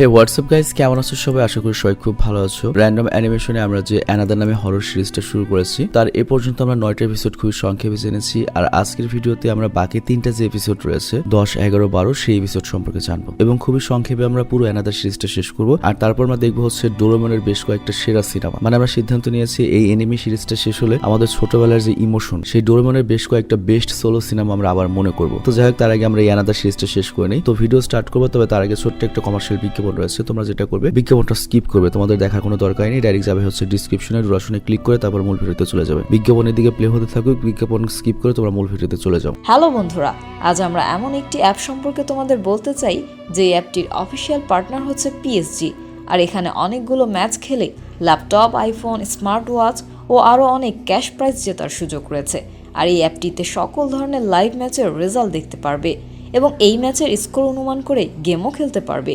হে WhatsApp guys কেমন আছো সবাই? আশা করি সবাই খুব ভালো আছো। র্যান্ডম অ্যানিমেশনে আমরা যে অ্যানাদার নামে হরর সিরিজটা শুরু করেছি, তার এ পর্যন্ত আমরা নয়টা এপিসোড খুবই সংক্ষেপে জেনেছি, আর আজকের ভিডিওতে আমরা বাকি তিনটা যে এপিসোড রয়েছে, দশ, এগারো, বারো, সেই এপিসোড সম্পর্কে জানব। এবং খুবই সংক্ষেপে আমরা পুরো অ্যানাদার সিরিজটা শেষ করব, আর তারপর আমরা দেখব হচ্ছে ডোরেমনের বেশ কয়েকটা সেরা সিনেমা। মানে আমরা সিদ্ধান্ত নিয়েছি এই এনিমি সিরিজটা শেষ হলে আমাদের ছোটবেলার যে ইমোশন সেই ডোরেমনের বেশ কয়েকটা বেস্ট সোলো সিনেমা আমরা আবার মনে করব। তো যাই হোক, তার আগে আমরা এই অ্যানাদার সিরিজটা শেষ করে নিই। তো ভিডিও স্টার্ট করব, তবে তার আগে ছোট্ট একটা কমার্শিয়াল বিজ্ঞাপন রয়েছে, তোমরা যেটা করবে, বিজ্ঞাপনটা স্কিপ করবে। তোমাদের দেখার কোনো দরকার নেই ডাইরেক্ট যাবে হচ্ছে ডিসক্রিপশনে ডুরাশনে ক্লিক করে তারপর মূল ভিডিওতে চলে যাবে। বিজ্ঞাপনের দিকে প্লে হতে থাকুক বিজ্ঞাপন স্কিপ করে তোমরা মূল ভিডিওতে চলে যাও। হ্যালো বন্ধুরা, আজ আমরা এমন একটি অ্যাপ সম্পর্কে তোমাদের বলতে চাই, যে অ্যাপটির অফিসিয়াল পার্টনার হচ্ছে পিএসজি আর এখানে অনেকগুলো ম্যাচ খেলে ল্যাপটপ আইফোন স্মার্ট ওয়াচ ও আরও অনেক ক্যাশ প্রাইজ জেতার সুযোগ রয়েছে। আর এই অ্যাপটিতে সকল ধরনের লাইভ ম্যাচের রেজাল্ট দেখতে পারবে এবং এই ম্যাচের স্কোর অনুমান করে গেমও খেলতে পারবে।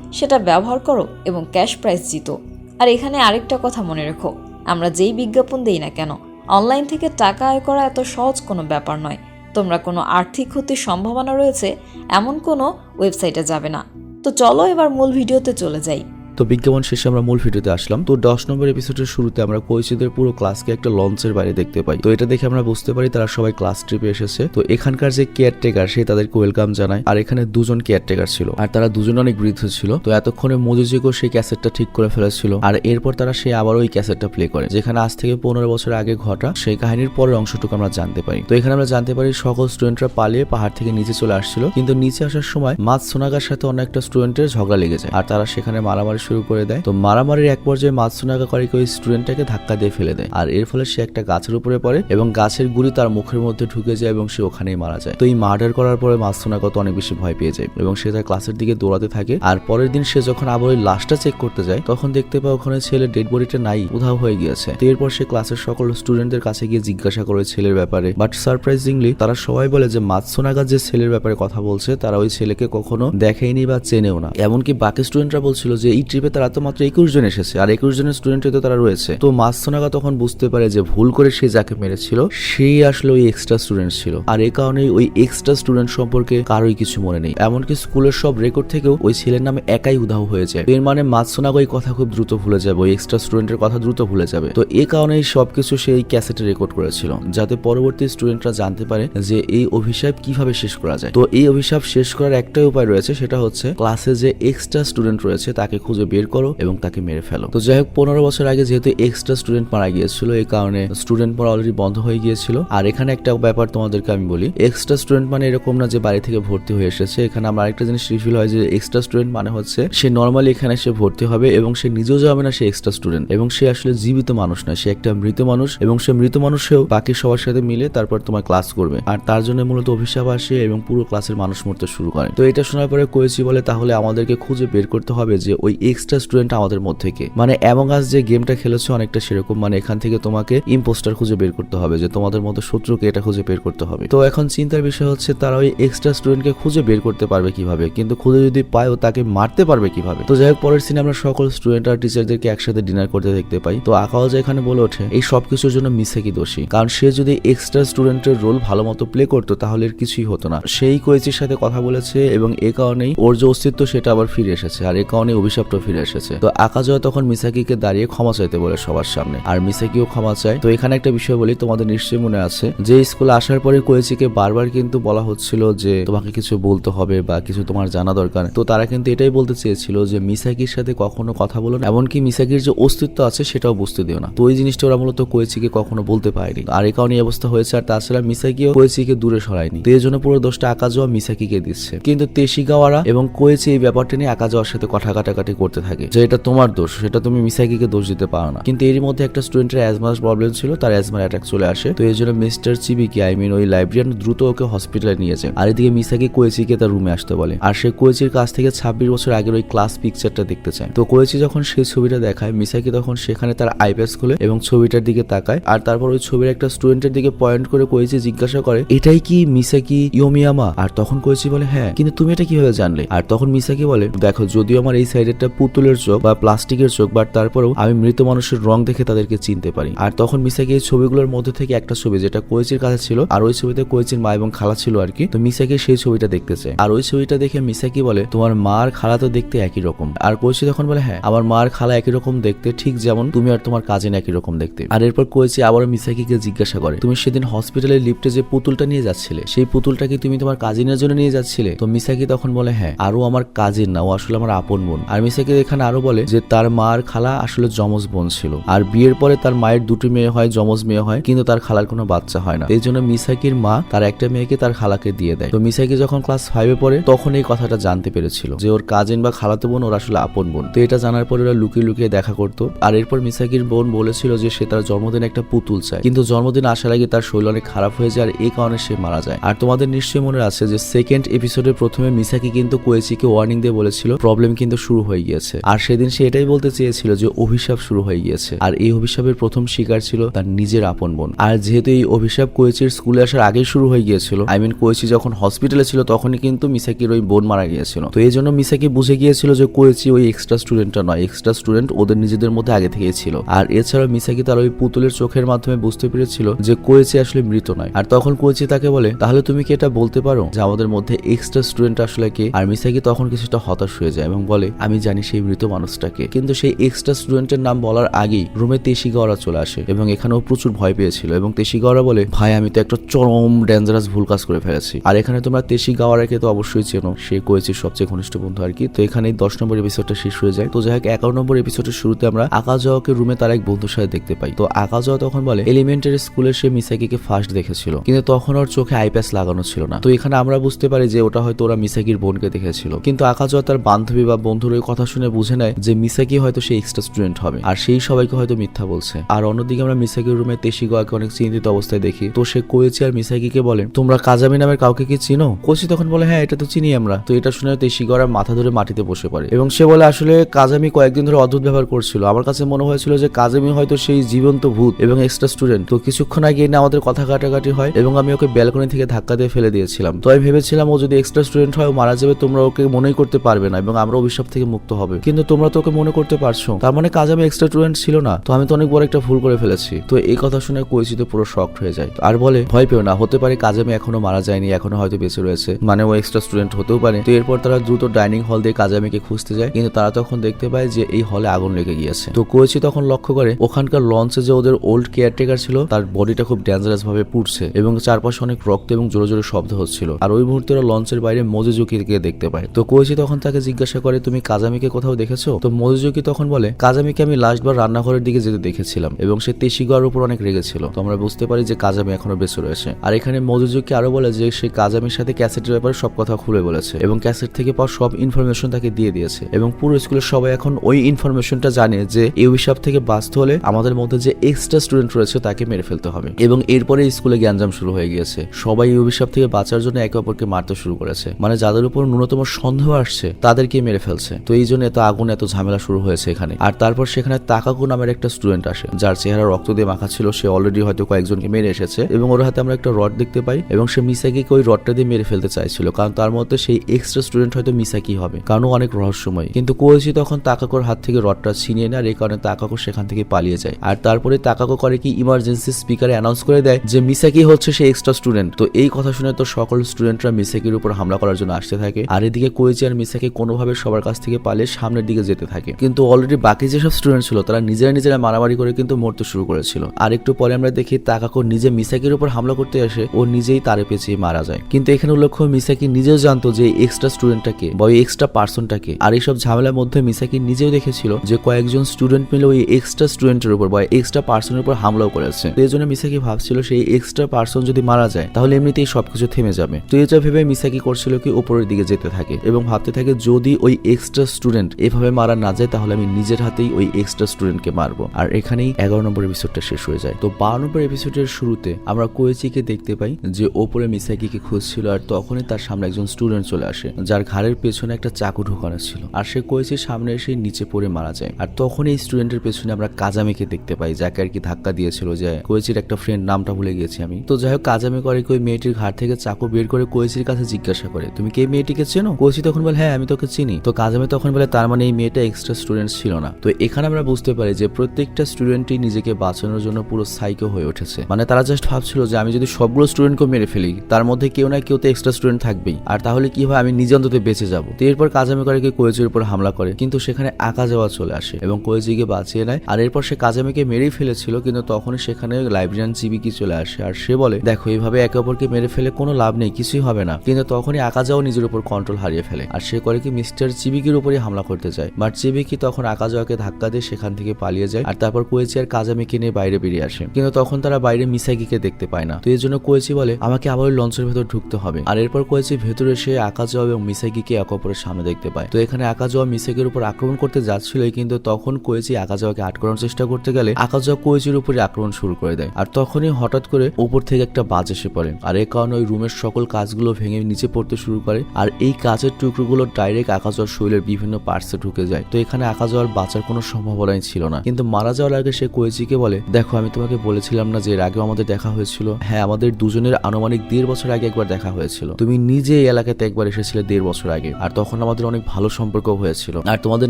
সেটা ব্যবহার করো এবং ক্যাশ প্রাইজ জিতো। আর এখানে আরেকটা কথা মনে রেখো, আমরা যেই বিজ্ঞাপন দেই না কেন, অনলাইন থেকে টাকা আয় করা এত সহজ কোনো ব্যাপার নয়। তোমরা কোনো আর্থিক ক্ষতির সম্ভাবনা রয়েছে, এমন কোনো ওয়েবসাইটে যাবে না। তো চলো এবার মূল ভিডিওতে চলে যাই। তো বিজ্ঞাপন শেষে আমরা মূল ভিডিওতে আসলাম। তো দশ নম্বর এপিসোডের শুরুতে আমরা কৈশিদের পুরো ক্লাসকে একটা লঞ্চের বাইরে দেখতে পাই। তো এটা দেখে আমরা বুঝতে পারি তারা সবাই ক্লাস ট্রিপে এসেছে। তো এখানকার যে কেয়ারটেকার সে তাদেরকে ওয়েলকাম জানায়। আর এখানে দুজন কেয়ারটেকার ছিল। আর তারা দুজন অনেক বৃদ্ধ ছিল। তো এতক্ষণে মজুজিকো সেই ক্যাসেটটা ঠিক করে ফেলেছিল। আর এরপর তারা সে আবার ওই ক্যাসেটটা প্লে করে, যেখানে আজ থেকে পনেরো বছর আগে ঘটা সেই কাহিনীর পরের অংশটুকু আমরা জানতে পারি। তো এখানে আমরা জানতে পারি, সকল স্টুডেন্টরা পালিয়ে পাহাড় থেকে নিচে চলে আসছিল। কিন্তু নিচে আসার সময় মাছ সোনাগার সাথে অন্য একটা স্টুডেন্টের ঝগড়া লেগে যায়। আর তারা সেখানে মারামারি শুরু করে দেয়। তো মারামারির এক পর্যায়ে মাতসুনাগা করিকে ওই স্টুডেন্টটাকে ধাক্কা দিয়ে ফেলে দেয়। আর এর ফলে সে একটা গাছের উপরে পড়ে এবং গাছের গুলি তার মুখের মধ্যে ঢুকে যায় এবং সে ওখানেই মারা যায়। তো এই মার্ডার করার পরে মাতসুনাগা তো অনেক বেশি ভয় পেয়ে যায় এবং সে তার ক্লাসের দিকে দৌড়াতে থাকে। আর পরের দিন সে যখন আবার ওই লাশটা চেক করতে যায়, তখন দেখতে পায় ওখানে ছেলে ডেড বডিটা নাই, উধাও হয়ে গিয়েছে। তো এরপর সে ক্লাসের সকল স্টুডেন্টদের কাছে গিয়ে জিজ্ঞাসা করে ছেলের ব্যাপারে। বাট সারপ্রাইজিংলি তারা সবাই বলে যে মাতসুনাগা যে ছেলের ব্যাপারে কথা বলছে, তারা ওই ছেলেকে কখনো দেখেইনি বা চেনেও না। এমনকি বাকি স্টুডেন্টরা বলছিল যে এই ট্রিপে তারা তো মাত্র একুশ জন এসেছে, আর একুশ জনের স্টুডেন্ট তো তারা রয়েছে। তো মাসনাগা তখন বুঝতে পারে যে ভুল করে সে যাকে মেরেছিল, সেই আসলে ওই এক্সট্রা স্টুডেন্ট ছিল। আর এই কারণে ওই এক্সট্রা স্টুডেন্ট সম্পর্কে কারোই কিছু মনে নেই। এমনকি স্কুলের সব রেকর্ড থেকেও ওই ছেলের নামে একাই উধাও হয়ে যায়। এর মানে মাতসোনাগা ওই কথা খুব দ্রুত ভুলে যাবে, ওই এক্সট্রা স্টুডেন্টের কথা দ্রুত ভুলে যাবে। তো এ কারণেই সবকিছু সে এই ক্যাসেটে রেকর্ড করেছিল, যাতে পরবর্তী স্টুডেন্টরা জানতে পারে যে এই অভিশাপ কীভাবে শেষ করা যায়। তো এই অভিশাপ শেষ করার একটাই উপায় রয়েছে, সেটা হচ্ছে ক্লাসে যে এক্সট্রা স্টুডেন্ট রয়েছে, তাকে খুঁজে বের করো এবং তাকে মেরে ফেলো। তো যাই হোক, পনেরো বছর আগে যেহেতু এক্সট্রা স্টুডেন্ট মারা গিয়েছিল এই কারণে স্টুডেন্ট পড়া অলরেডি বন্ধ হয়ে গিয়েছিল। আর এখানে একটা ব্যাপার তোমাদেরকে আমি বলি এক্সট্রা স্টুডেন্ট মানে এরকম না যে বাড়ি থেকে ভর্তি হয়ে এসেছে। এখানে আমার আরেকটা জিনিস রিফিল হয় যে এক্সট্রা স্টুডেন্ট মানে হচ্ছে সে নর্মালি এখানে সে ভর্তি হবে এবং সে নিজেও যাবে না, সে এক্সট্রা স্টুডেন্ট এবং সে আসলে জীবিত মানুষ না সে একটা মৃত মানুষ এবং সে মৃত মানুষেও বাকি সবার সাথে মিলে তারপর তোমার ক্লাস করবে। আর তার জন্য মূলত অভিশাপ আসে এবং পুরো ক্লাসের মানুষ মরতে শুরু করে। তো এটা শোনার পরে কয়েছি বলে, তাহলে আমাদেরকে খুঁজে বের করতে হবে যে ওই এক্সট্রা স্টুডেন্ট আমাদের মধ্যে কে মানে এমন আজ যে গেমটা খেলেছো অনেকটা সেরকম। মানে এখান থেকে তোমাকে ইম্পোস্টার খুঁজে বের করতে হবে যে তোমাদের মতো শত্রুকে এটা খুঁজে বের করতে হবে। তো এখন চিন্তার বিষয় হচ্ছে তারা ওই এক্সট্রা স্টুডেন্টকে খুঁজে বের করতে পারবে কীভাবে? কিন্তু খুঁজে যদি পায় ও তাকে মারতে পারবে কীভাবে? তো যাই হোক পরের সিনে আমরা সকল স্টুডেন্ট আর টিচারদেরকে একসাথে ডিনার করতে দেখতে পাই। তো আকাওয়াজ এখানে বলে ওঠে, এই সব কিছুর জন্য মিসেকি দোষী? কারণ সে যদি এক্সট্রা স্টুডেন্টের রোল ভালো মতো প্লে করতো তাহলে এর কিছুই হতো না। সেই কোয়েচির সাথে কথা বলেছে এবং এ কারণেই ওর যে অস্তিত্ব সেটা আবার ফিরে এসেছে। আর এ কারণে অভিশাপটা ফিরে এসেছে। তো আকাজয় তখন মিসাকিকে দাঁড়িয়ে ক্ষমা চাইতে বলে সবার সামনে। আর মিসাকিও ক্ষমা চায়। তো এখানে একটা বিষয় বলি, তোমাদের নিশ্চয়ই মনে আছে যে, স্কুলে আসার পরে কোয়েচিকে বারবার কিন্তু বলা হচ্ছিল যে, তোমাকে কিছু বলতে হবে বা কিছু তোমার জানা দরকার। তো তারা কিন্তু এটাই বলতে চেয়েছিল যে, মিসাকির সাথে কখনো কথা বলো না। এমনকি মিসাকির যে অস্তিত্ব আছে, সেটাও বুঝতে দিও না। তো ওই জিনিসটা ওরা মূলত কোয়েচিকে কখনো বলতে পারেনি। আর এই কারণে অবস্থা হয়েছে। আর তাছাড়া মিসাকিও কোয়েচিকে দূরে সরায়নি। তো এই জন্য পুরো দোষটা আকাজোয়া মিসাকিকে দিচ্ছে। কিন্তু তেশিগাওয়ারা এবং কোয়েচি এই ব্যাপারটা নিয়ে আকাজোয়ার সাথে কথা কাটাকাটি করতে করতে থাকে যে এটা তোমার দোষ, সেটা তুমি মিসাকিকে দোষ দিতে পারো না। কিন্তু এরই মধ্যে একটা স্টুডেন্টের অ্যাজমার প্রবলেম ছিল, তার অ্যাজমার অ্যাটাক চলে আসে। তো এই জন্য মিস্টার চিবিকে আই মিন ওই লাইব্রেরিয়ান দ্রুত ওকে হসপিটালে নিয়ে যায়। আর এদিকে মিসাকি কোয়েচিকে তার রুমে আসতে বলে। আর সে কোয়েচির কাছ থেকে ছাব্বিশ বছর আগের ওই ক্লাস পিকচারটা দেখতে চায়। তো কোয়েচি যখন সেই ছবিটা দেখায় মিসাকি তখন সেখানে তার আইপ্যাস খুলে এবং ছবিটার দিকে তাকায়। আর তারপর ওই ছবির একটা স্টুডেন্টের দিকে পয়েন্ট করে কোয়েচি জিজ্ঞাসা করে, এটাই কি মিসাকি ইয়োমিয়ামা আর তখন কোয়েচি বলে হ্যাঁ কিন্তু তুমি এটা কীভাবে জানলে? আর তখন মিসাকি বলে, দেখো, যদিও আমার এই সাইডেরটা পুতুলের চোখ বা প্লাস্টিকের চোখ বাট তারপরেও আমি মৃত মানুষের রং দেখে তাদেরকে চিনতে পারি। আর তখন মিসাকি এই ছবিগুলোর মধ্যে থেকে একটা ছবি, যেটা কোয়েচির কাছে ছিল, আর ওই ছবিতে কোয়েচির মা এবং খালা ছিল আর কি, তো মিসাকি সেই ছবিটা দেখতে চায়। আর ওই ছবিটা দেখে মিসাকি বলে, তোমার মা আর খালা তো দেখতে একই রকম। আর কোয়েচি তখন বলে হ্যাঁ আমার মা আর খালা একই রকম দেখতে, ঠিক যেমন তুমি আর তোমার কাজিন একই রকম দেখতে। আর এরপর কোয়েচি আবারও মিসাকিকে জিজ্ঞাসা করে, তুমি সেদিন হসপিটালের লিফটে যে পুতুলটা নিয়ে যাচ্ছিলে, সেই পুতুলটা কি তুমি তোমার কাজিনের জন্য নিয়ে যাচ্ছিলে? তো মিসাকি তখন বলে হ্যাঁ আরও আমার কাজিন না, ও আসলে আমার আপন বোন। আর মিসাকি এখানে আরও বলে যে তার মা আর খালা আসলে যমজ বোন ছিল। আর বিয়ের পরে তার মায়ের দুটি মেয়ে হয়, যমজ মেয়ে হয়, কিন্তু তার খালার কোনো বাচ্চা হয় না। এই জন্য মিসাকির মা তার একটা মেয়েকে তার খালাকে দিয়ে দেয়। তো মিসাকি যখন ক্লাস ফাইভে পড়ে, তখন এই কথাটা জানতে পেরেছিল যে ওর কাজিন বা খালাতো বোন ওর আসলে আপন বোন। তো এটা জানার পরে ওরা লুকিয়ে লুকিয়ে দেখা করতো। আর এরপর মিসাকির বোন বলেছিল যে সে তার জন্মদিনে একটা পুতুল চায়। কিন্তু জন্মদিন আসার আগে তার শরীর অনেক খারাপ হয়ে যায়, আর এই কারণে সে মারা যায়। আর তোমাদের নিশ্চয়ই মনে আছে যে সেকেন্ড এপিসোডের প্রথমে মিসাকি কিন্তু কোয়েচিকে ওয়ার্নিং দিয়ে বলেছিল প্রবলেম কিন্তু শুরু হয়ে গিয়েছে। আর সেদিন সে এটাই বলতে চেয়েছিল যে অভিশাপ শুরু হয়ে গিয়েছে। আর এই অভিশাপের প্রথম শিকার ছিল তার নিজের আপন বোন। আর যেহেতু এই অভিশাপ কোয়েচির স্কুলে আসার আগেই শুরু হয়ে গিয়েছিল আই মিন কোয়েচি যখন হসপিটালে ছিল তখনই কিন্তু মিসাকির ওই বোন মারা গিয়েছিল। তো এই জন্য মিসাকি বুঝে গিয়েছিল যে কোয়েচি ওই এক্সট্রা স্টুডেন্টটা নয়। এক্সট্রা স্টুডেন্ট ওদের নিজেদের মধ্যে আগে থেকেই ছিল। আর এছাড়াও মিসাকি তার ওই পুতুলের চোখের মাধ্যমে বুঝতে পেরেছিল যে কোয়েচি আসলে মৃত নয়। আর তখন কোয়েচি তাকে বলে, তাহলে তুমি কি এটা বলতে পারো যে আমাদের মধ্যে এক্সট্রা স্টুডেন্ট আসলে কে? আর মিসাকি তখন কিছুটা হতাশ হয়ে যায় এবং বলে, আমি জানি সেই মৃত মানুষটাকে। কিন্তু সেই এক্সট্রা স্টুডেন্টের নাম বলার আগেই রুমে তেশিগাওয়ারা চলে আসে এবং এখানেও প্রচুর ভয় পেয়েছিল এবং তেশিগাওয়ারা বলে, ভাই, আমি তো একটা চরম ডেঞ্জারাস ভুল কাজ করে ফেলেছি। আর এখানে তোমরা তেশিগাওয়ারাকে তো অবশ্যই চেনো। সে কোয়েচির সবচেয়ে ঘনিষ্ঠ বন্ধু আর কি। তো এখানে দশ নম্বর এপিসোডটা শেষ হয়ে যায়। তো যাই হোক, এগারো নম্বর এপিসোডের শুরুতে আমরা আকাজাওয়াকে রুমে তার এক বন্ধুর সাথে দেখতে পাই। তো আকাজাওয়া তখন বলে এলিমেন্টারি স্কুলে সে মিসাকিকে ফার্স্ট দেখেছিল। কিন্তু তখন ওর চোখে আইপ্যাস লাগানো ছিল না। তো এখানে আমরা বুঝতে পারি যে ওটা হয়তো ওরা মিসাকির বোনকে দেখেছিল। কিন্তু আকাজাওয়া তার বান্ধবী বা বন্ধুর ওই কথা শুনে বুঝে নেয় যে মিসাকি হয়তো সে এক্সট্রা স্টুডেন্ট হবে। আর সেই সবাইকে হয়তো মিথ্যা বলছে। আর অন্যদিকে আমরা মিসাকির রুমে তেশিগোয়াকে অনেক চিন্তিত অবস্থায় দেখি। তো সে কোয়েচি আর মিসাকিকে বলে, তোমরা কাজামি নামের কাউকে কি চিনো? কোচি তখন বলে হ্যাঁ এটা তো চিনি আমরা। তো এটা শুনে তেশিগড়া মাথা ধরে মাটিতে বসে পড়ে। এবং সে বলে, আসলে কাজামি কয়েকদিন ধরে অদ্ভুত ব্যবহার করছিল। আমার কাছে মনে হয়েছিল যে কাজামি হয়তো সেই জীবন্ত ভূত এবং এক্সট্রা স্টুডেন্ট। তো কিছুক্ষণ আগে এনে আমাদের কথা কাটাকাটি হয় এবং আমি ওকে ব্যালকনি থেকে ধাক্কা দিয়ে ফেলে দিয়েছিলাম। তো আমি ভেবেছিলাম ও যদি এক্সট্রা স্টুডেন্ট হয়, ও মারা যাবে, তোমরা ওকে মনেই করতে পারবে না এবং আমরা অভিশাপ থেকে মুক্ত হবে। কিন্তু তোমরা তোকে মনে করতে পারছ। তার মানে কাজামি এক্সট্রা স্টুডেন্ট ছিল না, তো আমি তো অনেক বড় একটা ভুল করে ফেলেছি। তো এই কথা শুনে কোয়েচি তো পুরো শকড হয়ে যায়। আর বলে, ভয় পেও না, হতে পারে কাজামি এখনও মারা যায়নি এখনও হয়তো বেঁচে রয়েছে। মানে ও এক্সট্রা স্টুডেন্ট হতেও পারে। তো এরপর তারা দ্রুত ডাইনিং হল দিয়ে কাজামিকে খুঁজতে যায়। কিন্তু তারা তখন দেখতে পায় যে এই হলে আগুন লেগে গিয়েছে। তো কোয়েচি তখন লক্ষ্য করে, ওখানকার লঞ্চে যে ওদের ওল্ড কেয়ারটেকার ছিল, তার বডিটা খুব ডেঞ্জারাস ভাবে পুড়ছে এবং চারপাশে অনেক রক্ত এবং জোরে জোরে শব্দ হচ্ছিল। আর ওই মুহূর্তে লঞ্চের বাইরে মজে মজুজুকিকে দেখতে পায়। তো কোয়েচি তখন তাকে জিজ্ঞাসা করে, তুমি কাজামিকে কোথাও দেখেছ? তো মজুজুকি তখন বলে, কাজামিকে আমি লাস্টবার রান্নাঘরের দিকে যেতে দেখেছিলাম এবং সে তেশিগার উপর অনেক রেগেছিল। তো আমরা বুঝতে পারি যে কাজামি এখনও বেঁচে রয়েছে। আর এখানে মজুজুকি আরও বলে যে, সে কাজামির সাথে ক্যাসেটের ব্যাপারে সব কথা খুলে বলেছে এবং ক্যাসেট থেকে পাওয়া সব ইনফরমেশন তাকে দিয়ে দিয়েছে এবং পুরো স্কুলের সবাই এখন ওই ইনফরমেশনটা জানে যে এই অভিশাপ থেকে বাঁচতে হলে আমাদের মধ্যে যে এক্সট্রা স্টুডেন্ট রয়েছে তাকে মেরে ফেলতে হবে। এবং এরপরে স্কুলে জ্ঞানজাম শুরু হয়ে গিয়েছে। সবাই এই অভিশাপ থেকে বাঁচার জন্য একে অপরকে মারতে শুরু করেছে। মানে যাদের উপর ন্যূনতম সন্দেহ আসছে তাদেরকে মেরে ফেলছে। তো এই জন্য এত আগুন, এত ঝামেলা শুরু হয়েছে এখানে। আর তারপর সেখানে তাকাকু নামের একটা স্টুডেন্ট আসে, যার চেহারা রক্ত দিয়ে মাখা ছিল। সে অলরেডি হয়তো কয়েকজনকে মেরে এসেছে এবং ওর হাতে আমরা একটা রড দেখতে পাই এবং সে মিসাকিকে ওই রডটা দিয়ে মেরে ফেলতে চাইছিল। কারণ তার মধ্যে সেই এক্সট্রা স্টুডেন্ট হয়তো মিসাকি হবে, কারণ অনেক রহস্যময়। কিন্তু কোয়েচি তখন তাকাকোর হাত থেকে রডটা ছিনিয়ে নেয় আর এই কারণে তাকাকো সেখান থেকে পালিয়ে যায়। আর তারপরে তাকাকো করে কি ইমার্জেন্সি স্পিকারে অ্যানাউন্স করে দেয় যে মিসাকি হচ্ছে সেই এক্সট্রা স্টুডেন্ট তো এই কথা শুনে তো সকল স্টুডেন্টরা মিসাকির উপর হামলা করার জন্য আসতে থাকে। আর এদিকে কোয়েচি আর মিসাকি কোনোভাবে সবার কাছ থেকে পালিয়ে সামনের দিকে যেতে থাকে। কিন্তু অলরেডি বাকি যেসব স্টুডেন্ট ছিল, তারা নিজেরা নিজেরা মারামারি করে কিন্তু মরতে শুরু করেছিল। আর একটু পরে আমরা দেখি তাকাকো নিজে মিসাকির উপর হামলা করতে আসে, ও নিজেই তারে পেঁচিয়ে মারা যায়। কিন্তু এখানে উল্লেখ্য মিসাকি নিজেও জানতো যে এক্সট্রা স্টুডেন্টটাকে বা ওই এক্সট্রা পার্সনটাকে আর এইসব ঝামেলার মধ্যে মিসাকি নিজেও দেখেছিল যে কয়েকজন স্টুডেন্ট মিলে ওই এক্সট্রা স্টুডেন্টের উপর বা এক্সট্রা পার্সনের উপর হামলাও করেছে। তো এই জন্য মিসাকি ভাবছিল সেই এক্সট্রা পার্সন যদি মারা যায়, তাহলে এমনিতেই সবকিছু থেমে যাবে। তো এটা ভেবে মিসাকি করছিল কি উপরের দিকে যেতে থাকে এবং ভাবতে থাকে যদি ওই এক্সট্রা স্টুডেন্ট স্টুডেন্ট এভাবে মারা না যায়, তাহলে আমি নিজের হাতেই ওই এক্সট্রা স্টুডেন্টকে মারবো। আর এখানেই এগারো নম্বর এপিসোডটা শেষ হয়ে যায়। তো বারো নম্বর এপিসোডের শুরুতে আমরা কোয়েচিকে দেখতে পাই, যে ওপরে মিসাকিকে খুঁজছিল আর তখনই তার সামনে একজন স্টুডেন্ট চলে আসে, যার ঘাড়ের পেছনে একটা চাকু ঢোকানো ছিল। আর সে কোয়েচির সামনে এসে নিচে পড়ে মারা যায়। আর তখন এই স্টুডেন্টের পেছনে আমরা কাজামিকে দেখতে পাই, যাকে আর কি ধাক্কা দিয়েছিল যে কোয়েচির একটা ফ্রেন্ড নামটা ভুলে গিয়েছি আমি। তো যাই হোক কাজামি করে ওই মেয়েটির ঘাট থেকে চাকু বের করে কোয়েচির কাছে জিজ্ঞাসা করে, তুমি কে মেয়েটিকে চেনো? কোয়েচি তখন বলে হ্যাঁ আমি তোকে চিনি। তো কাজামি তখন বলে তার মানে এই মেয়েটা এক্সট্রা স্টুডেন্ট ছিল না। তো এখানে আমরা বুঝতে পারি যে প্রত্যেকটা স্টুডেন্টই নিজেকে বাঁচানোর জন্য পুরো সাইকো হয়ে উঠেছে। মানে তারা জাস্ট ভাবছিল যে আমি যদি সবগুলো স্টুডেন্টকে মেরে ফেলি, তার মধ্যে কেউ না কেউ তো এক্সট্রা স্টুডেন্ট থাকবেই। আর তাহলে কি হয়? আমি নিজে অন্তত বেঁচে যাব। তো এরপর কাজামি করে কি কোয়েচির উপর হামলা করে। কিন্তু সেখানে আঁকা যাওয়া চলে আসে এবং কোয়েচিকে বাঁচিয়ে নেয়। আর এরপর সে কাজামিকে মেরেই ফেলেছিল, কিন্তু তখনই সেখানে লাইব্রেরিয়ান চিবিকি চলে আসে। আর সে বলে, দেখো এইভাবে একে অপরকে মেরে ফেলে কোনো লাভ নেই, কিছুই হবে না। কিন্তু তখনই আঁকা যাওয়া নিজের উপর কন্ট্রোল হারিয়ে ফেলে। আর সে করে কি মিস্টার চিবিকির উপরই হামলা করতে যায় বাট চিবিকি তখন আঁকা যাওয়াকে ধাক্কা দিয়ে সেখান থেকে পালিয়ে যায় আর তারপর কোয়েচি আর কাজামিকে নিয়ে বাইরে বেরিয়ে আসে। কিন্তু তখন তারা বাইরে মিসাকিকে দেখতে পায় না। তো এই জন্য কোয়েচি বলে, আমাকে আবার লঞ্চের ভেতর ঢুকতে হবে। আর এরপর কোয়েচি ভেতরে এসে আঁকা যাওয়া এবং মিসাকিকে এক অপরের সামনে দেখতে পায়। তো এখানে আঁকা যাওয়া মিসাকির উপর আক্রমণ করতে যাচ্ছিল, কিন্তু তখন কোয়েচি আঁকা যাওয়াকে আটকানোর চেষ্টা করতে গেলে আঁকা যাওয়া কোয়েচির উপরে আক্রমণ শুরু করে দেয়। আর তখনই হঠাৎ করে উপর থেকে একটা বাজ এসে পড়ে। আর এই কারণে ওই রুমের সকল কাজগুলো ভেঙে নিচে পড়তে শুরু করে। আর এই কাজের টুকরোগুলো ডাইরেক্ট আঁকা যাওয়ার শরীরের বিভিন্ন পার্টসে ঢুকে যায়। তো এখানে আঁকা যাওয়ার বাঁচার কোনো সম্ভাবনাই ছিল না। কিন্তু মারা যাওয়ার আগে সে কোয়েচিকে বলে, দেখো, আমি তোমাকে বলেছিলাম না যে এর আগেও আমাদের দেখা হয়েছিল। হ্যাঁ আমাদের দুজনের আনুমানিক দেড় বছর আগে একবার দেখা হয়েছিল। তুমি নিজে এই এলাকাতে একবার এসেছিলে দেড় বছর আগে। আর তখন আমাদের অনেক ভালো সম্পর্ক হয়েছিল। আর তোমাদের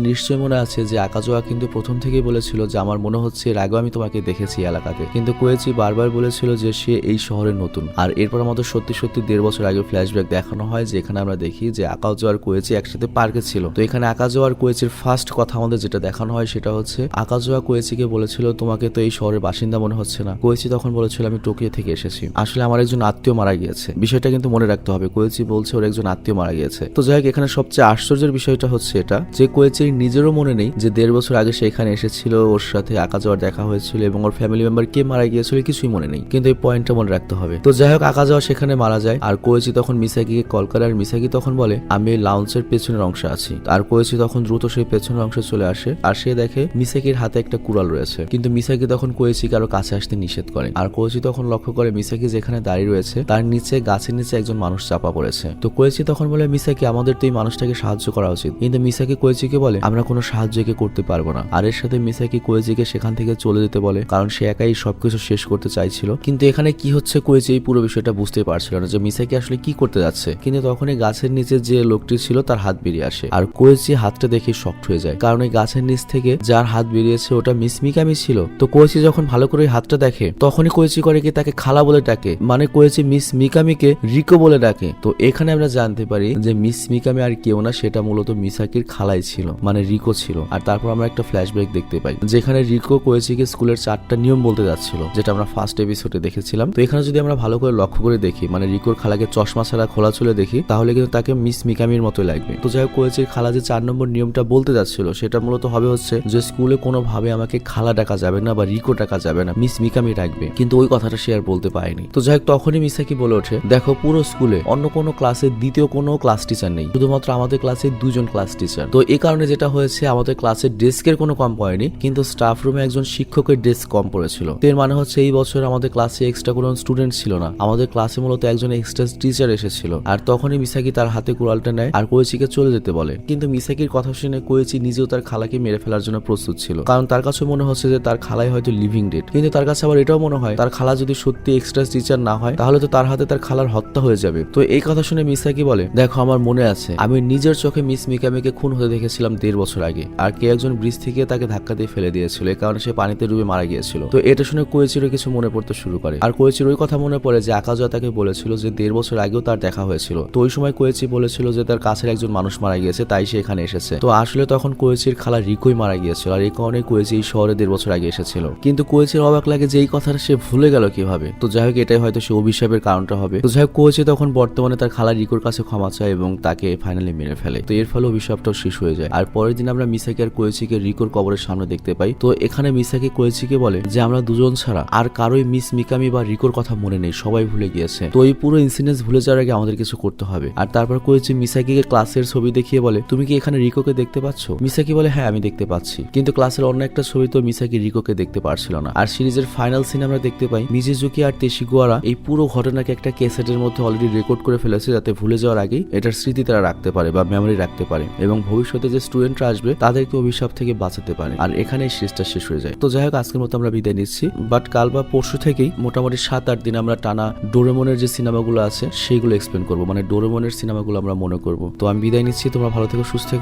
নিশ্চয়ই মনে আছে যে আকাজোয়া কিন্তু প্রথম থেকেই বলেছিল যে আমার মনে হচ্ছে এর আগেও আমি তোমাকে দেখেছি এলাকাতে। কিন্তু কোয়েচি বারবার বলেছিল যে সে এই শহরের নতুন। আর এরপর আমাদের সত্যি সত্যি দেড় বছর আগে ফ্ল্যাশব্যাক দেখানো হয় যে এখানে আমরা দেখি যে আকাজো আর কোয়েচি একসাথে পার্কে ছিল। তো এখানে আকাজো আর কোয়েচির ফার্স্ট কথা আমাদের যেটা দেখানো হয় সেটা হচ্ছে, আকাজোয়া কোয়েচিকে বলেছিল, তোমাকে তো এই শহরের বাসিন্দা মনে হচ্ছে না। কোয়েচি তখন বলেছিল, আমি টোকিও থেকে এসেছি। আসলে আমার একজন আত্মীয় মারা গিয়েছে। বিষয়টা কিন্তু মনে রাখতে হবে কোয়েচি বলছে ওর একজন আত্মীয় মারা গিয়েছে। তো যাই হোক, এখানে সবচেয়ে আশ্চর্যের বিষয়টা হচ্ছে এটা, যে কোয়েচির নিজেরও মনে নেই যে দেড় বছর আগে সে এখানে এসেছিল, ওর সাথে আকাজোয়ার দেখা হয়েছিল এবং ওর ফ্যামিলি মেম্বার কে মারা গিয়েছিল কিছুই মনে নেই। কিন্তু এই পয়েন্টটা মনে রাখতে হবে। তো যাই হোক, আকাজোয়া সেখানে মারা যায়, আর কোয়েচি তখন মিসাকিকে কল করে আর মিসাকি তখন বলে, আমি লাউন্সের পেছনের অংশে আছি। আর কোয়েচি তখন দ্রুত সেই পেছনের অংশে চলে আসে, আর সে দেখে মিসাকির হাতে একটা কুড়াল রয়েছে। কিন্তু মিসাকি তখন কোয়েচিকে আরও কাছে আসতে নিষেধ করে। আর কোয়েচি তখন লক্ষ্য করে মিসাকি যেখানে দাঁড়িয়ে রয়েছে, তার নিচে গাছের নিচে একজন মানুষ চাপা পড়েছে। তো কোয়েচি তখন বলে, মিসাকি, আমাদের তো এই মানুষটাকে সাহায্য করা উচিত। কিন্তু মিসাকি কোয়েচিকে বলে, আমরা কোনো সাহায্য একে করতে পারব না। আর এর সাথে মিসাকি কোয়েচিকে সেখান থেকে চলে যেতে বলে, কারণ সে একাই সবকিছু শেষ করতে চাইছিল। কিন্তু এখানে কি হচ্ছে কোয়েচি এই পুরো বিষয়টা বুঝতে পারছিল না যে মিসাকি আসলে কি করতে যাচ্ছে। কিন্তু তখনই গাছের নিচে যে লোকটি ছিল, তার হাত বেরিয়ে আসে। আর কোয়েচি হাতটা দেখে শক্ট হয়ে যায়। কারণ এই গাছের নিচ থেকে যার হাত বেরিয়েছে ওটা মিস মিকামি ছিল। তো কোয়েচি যখন ভালো করে হাতটা দেখে, তখনই কোয়েচি করে কি তাকে খালা বলে ডাকে। মানে কোয়েচি মিস মিকামিকে রিকো বলে ডাকে। তো এখানে আমরা জানতে পারি যে মিস মিকামি আর কেউ না, সেটা মূলত মিসাকির খালাই ছিল। মানে রিকো ছিল। আর তারপর আমরা একটা ফ্ল্যাশব্যাক দেখতে পাই, যেখানে রিকো কোয়েচিকে স্কুলের চারটা নিয়ম বলতে যাচ্ছিল, যেটা আমরা ফার্স্ট এপিসোডে দেখেছিলাম। তো এখানে যদি আমরা ভালো করে লক্ষ্য করে দেখি মানে রিকোর খালাকে চশমা ছাড়া খোলা চুলে দেখি, তাহলে কিন্তু তাকে মিস মিকামির মতোই লাগবে। তো যাই হোক, কোয়েচির খালা যে চার নম্বর নিয়মটা বলতে যাচ্ছিল, সেটা মূলত হবে হচ্ছে যে স্কুলে কোনোভাবে আমাকে খালা ডাকা যাবে না বা রিকো ডাকা যাবে না, মিস মিকামি ডাকবে। কিন্তু ওই কথাটা সে আর বলতে পারেনি। তো যাই হোক, তখনই মিসাকি বলে ওঠে, দেখো, পুরো স্কুলে অন্য কোনো ক্লাসে দ্বিতীয় কোনো ক্লাস টিচার নেই, শুধুমাত্র আমাদের ক্লাসে দুজন ক্লাস টিচার। তো এই কারণে যেটা হয়েছে, আমাদের ক্লাসের ডেস্কের কোনো কম পড়েনি, কিন্তু স্টাফ রুমে একজন শিক্ষকের ডেস্ক কম পড়েছিল। এর মানে হচ্ছে এই বছর আমাদের ক্লাসে এক্সট্রা কোনো স্টুডেন্ট ছিল না। আমাদের ক্লাসে মূলত একজন এক্সট্রা টিচার এসেছিল। আর তখনই মিসাকি তার হাতে কুড়ালটা নেয় আর কোয়েচিকে চলে যেতে বলে। কিন্তু মিসাকির কথা শুনে কোয়েচি নিজেও তার খালাকে মেরে ফেলার জন্য প্রস্তুত ছিল। কারণ তার কাছে মনে হচ্ছে যে তার খালাই হয়তো লিভিং ডেড কিন্তু তার কাছে আবার এটাও মনে হয়, তার খালা যদি সত্যি এক্সট্রা টিচার না হয়, তাহলে তো তার হাতে তার খালার হত্যা হয়ে যাবে। তো এই কথা শুনে মিসাকি বলে? দেখো, আমার মনে আছে, আমি নিজের চোখে মিস মিকামিকে খুন হতে দেখেছিলাম দেড় বছর আগে, আর কে একজন ব্রিজ থেকে তাকে ধাক্কা দিয়ে ফেলে দিয়েছিল এই কারণে সে পানিতে ডুবে মারা গিয়েছিল। তো এটা শুনে কোয়েচিরও কিছু মনে পড়তে শুরু করে। আর কোয়েচির ওই কথা মনে পড়ে যে আকাজা তাকে বলেছিল যে দেড় বছর আগেও তার দেখা হয়েছিল। তো ওই সময় কোয়েচি বলেছিল যে তার কাছের একজন মানুষ মারা গিয়েছে, তাই সে এখানে এসেছে। তো আসলে তখন কোয়েচির খালা রিকোই মারা গিয়েছিল আর এই কারণে কোয়েচি এই শহরে দেড় বছর আগে এসেছিল। কিন্তু কোয়েচির অবাক লাগে যে এই কথাটা সে ভুলে গেল কীভাবে। তো যাই হোক, এটাই হয়তো সে অভিশাপের কারণটা হবে। তো যাই হোক কোয়েচি তখন বর্তমানে তার খালা রিকোর কাছে ক্ষমা চায় এবং তাকে ফাইনালি মেরে ফেলে। তো এর ফলে অভিশাপটাও শেষ হয়ে যায়। আর পরের দিন আমরা মিসাকি আর কোয়েচিকে রিকোর কবরের সামনে দেখতে পাই। তো এখানে মিসাকি কোয়েচিকে বলে যে, আমরা দুজন ছাড়া আর কারোই মিস মিকামি বা রিকোর কথা মনে নেই। সবাই ভুলে গিয়েছে। তো এই পুরো ইনসিডেন্স ভুলে যাওয়ার আগে আমাদের কিছু করতে হবে। আর তারপর কোয়েচি মিসাকিকে ক্লাসের ছবি দেখিয়ে বলে, তুমি কি এখানে রিকোকে দেখতে পাচ্ছ? মিসাকি বলে হ্যাঁ আমি দেখতে পাচ্ছি। কিন্তু ক্লাসের অন্য একটা ছবি তো মিসাকি রিকোকে দেখতে পারছিল না। আর সিরিজের ফাইনাল সিন আমরা দেখতে পাই, মিজিজুকি আর তেশিগুয়ারা এই পুরো ঘটনাকে একটা ক্যাসেটের মধ্যে অলরেডি রেকর্ড করে ফেলেছে যাতে ভুলে যাওয়ার আগেই এটার স্মৃতি তারা রাখতে পারে বা মেমরি রাখতে পারে। এবং ভবিষ্যতে যে স্টুডেন্টরা আসবে, তাদেরকে অভিশাপ থেকে বাঁচাতে পারে। আর এখানে এই সিরিজটা শেষ হয়ে যায়। তো যাই হোক, আজকের মতো আমরা বিদায় নিচ্ছি। বাট কাল বা পরশু থেকেই মোটামুটি সাত আট দিন আমরা টানা ডোরেমনের যে সিনেমাগুলো আছে, সেইগুলো এক্সপ্লেন করব। মানে ডোরেমনের সিনেমাগুলো আমরা মনে করব। তো আমি বিদায় নিচ্ছি। তোমরা ভালো থেকো, সুস্থ থেকো।